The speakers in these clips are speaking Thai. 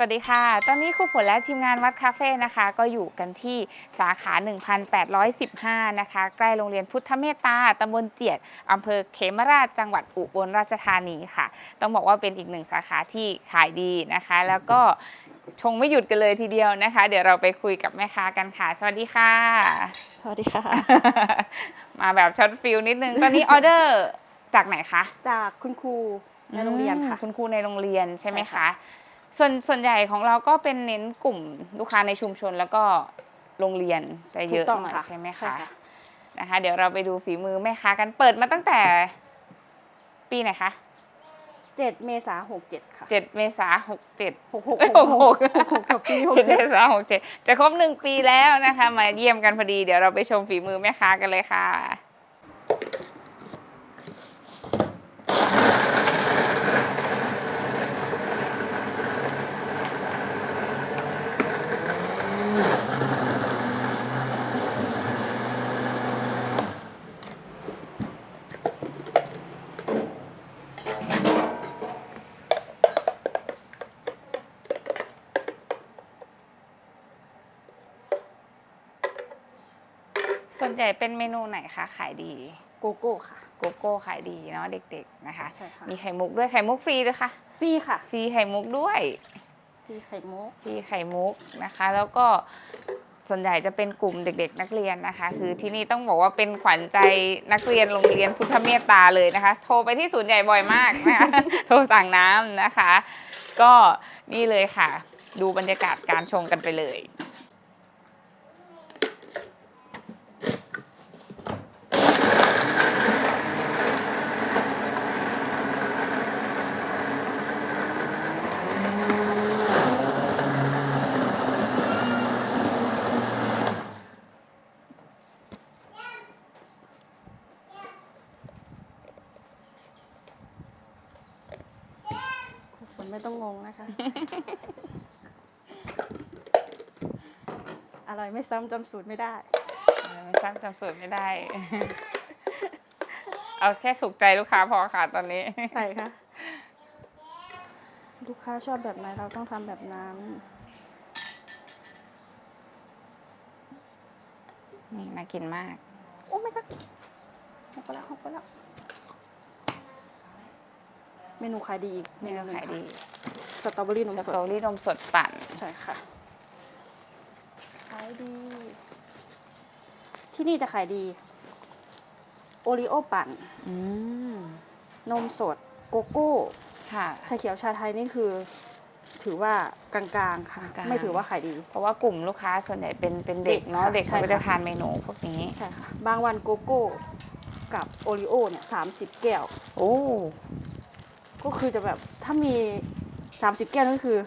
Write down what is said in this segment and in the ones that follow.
วัสดีค่ะ ตอนนี้ครูฝนและทีมงานวัดคาเฟ่นะคะ ก็อยู่กันที่สาขา 1815 นะคะ ใกล้โรงเรียนพุทธเมตตาตำบลเจียดอำเภอเขมราช จังหวัดอุบลราชธานีค่ะ ต้องบอกว่าเป็นอีกหนึ่งสาขาที่ขายดีนะคะ แล้วก็ชงไม่หยุดกันเลยทีเดียวนะคะ เดี๋ยวเราไปคุยกับแม่ค้ากันค่ะ สวัสดีค่ะ สวัสดีค่ะ มาแบบช็อตฟิลนิดนึง ตอนนี้ออเดอร์จากไหนคะ จากคุณครูในโรงเรียนค่ะอืมคุณครูในโรงเรียนใช่ไหมใช่ค่ะคะ ส่วนส่วนใหญ่ของเราก็เป็นเน้นกลุ่มลูกค้าในชุมชนแล้วก็โรงเรียนจะเยอะถูกต้องหน่อยค่ะ ใช่ไหมใช่คะค่ะนะคะ เดี๋ยวเราไปดูฝีมือแม่ค้ากันเปิดมาตั้งแต่ปีไหนคะเจ็ดเมษาหกเจ็ดค่ะเจ็ดเมษาหกเจ็ด หกหกเอ้ยหกหกหกหกหกปีหกเจ็ดเจ็ดเมษาหกเจ็ดจะครบหนึ่งปีแล้วนะคะ มาเยี่ยมกันพอดีเดี๋ยวเราไปชมฝีมือแม่ค้ากันเลยค่ะ ส่วนใหญ่เป็นเมนูไหนคะขายดีโกโก้ค่ะ โกโก้ขายดีเนาะเด็กๆนะคะ ใช่ค่ะ มีไข่มุกด้วยไข่มุกฟรีด้วยค่ะฟรีค่ะฟรีไข่มุกด้วยฟรีไข่มุก ฟรีไข่มุกนะคะ แล้วก็ส่วนใหญ่จะเป็นกลุ่มเด็ก ๆ นักเรียนนะคะ คือที่นี่ต้องบอกว่าเป็นขวัญใจนักเรียนโรงเรียนพุทธเมตตาเลยนะคะ โทรไปที่ศูนย์ใหญ่บ่อยมากนะคะ โทรสั่งน้ำนะคะ ก็นี่เลยค่ะ ดูบรรยากาศการชงกันไปเลย ไม่ต้องงงนะคะ อร่อยไม่ซ้ำจำสูตรไม่ได้ ไม่ทราบจำสูตรไม่ได้ เอาแค่ถูกใจลูกค้าพอค่ะตอนนี้ ใช่ค่ะ ลูกค้าชอบแบบไหนเราต้องทำแบบนั้น นี่น่ากินมาก โอ้ไม่ค่ะหกไปแล้วหกไปแล้ว เมนูขายดีอีกเมนูหงขายดีค่ะสตรอเบอรี่นมสสด ตรอเบอรี่นมสดปั่น ใช่ค่ะ ขายดี ที่นี่จะขายดี โอริโอปั่น อืม นมสด โกโก้ ค่ะ ชาเขียวชาไทยนี่คือ ถือว่ากลางๆค่ะ กลางๆ ไม่ถือว่าขายดี เพราะว่ากลุ่มลูกค้าส่วนใหญ่เป็นเป็นเด็กเด็กเนาะค่ะเด็กใช่เขาก็จะค่ะ ทานเมนูพวกนี้ ใช่ค่ะ บางวันโกโก้กับโอริโอเนี่ยสามสิบแก้ว โอ้ ก็คือจะแบบถ้ามี 30 แก้วนั่นคือ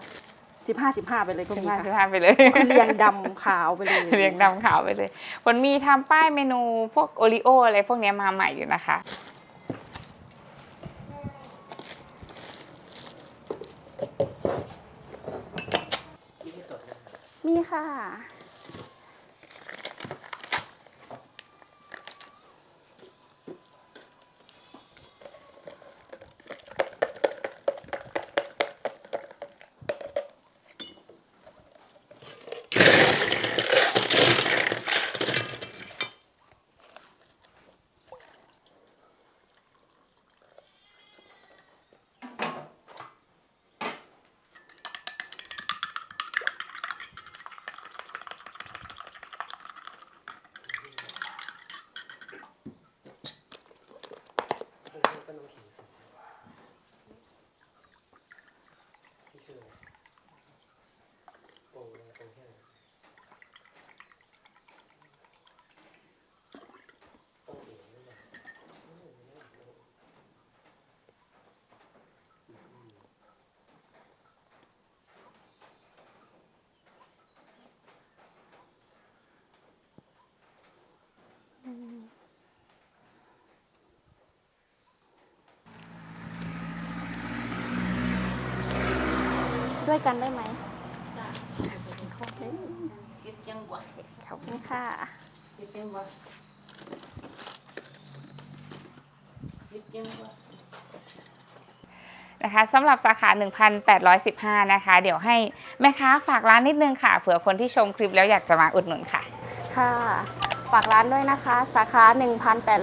15 15 ไปเลยก็สิบมีห้าสิบค่ะห้าไปเลย คือเรียงดำขาวไปเลยเรียงดำขาวไปเลยผลมีทำป้ายเมนูพวกโอริโออะไรพวกเนี้ยมาใหม่อยู่นะคะ มีค่ะ ด้วยกันได้ไหมโอเคขอบคุณค่ะนนะคะสำหรับสาขา 1,815 นะคะ เดี๋ยวให้แม่ค้าฝากร้านนิดนึงค่ะ เผื่อคนที่ชมคลิปแล้วอยากจะมาอุดหนุนค่ะ ค่ะ ฝากร้านด้วยนะคะ สาขา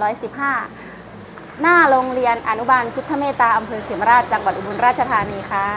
1815 หน้าโรงเรียนอนุบาลพุทธเมตตาอำเภอเขมราชจังหวัดอุบลราชธานีค่ะ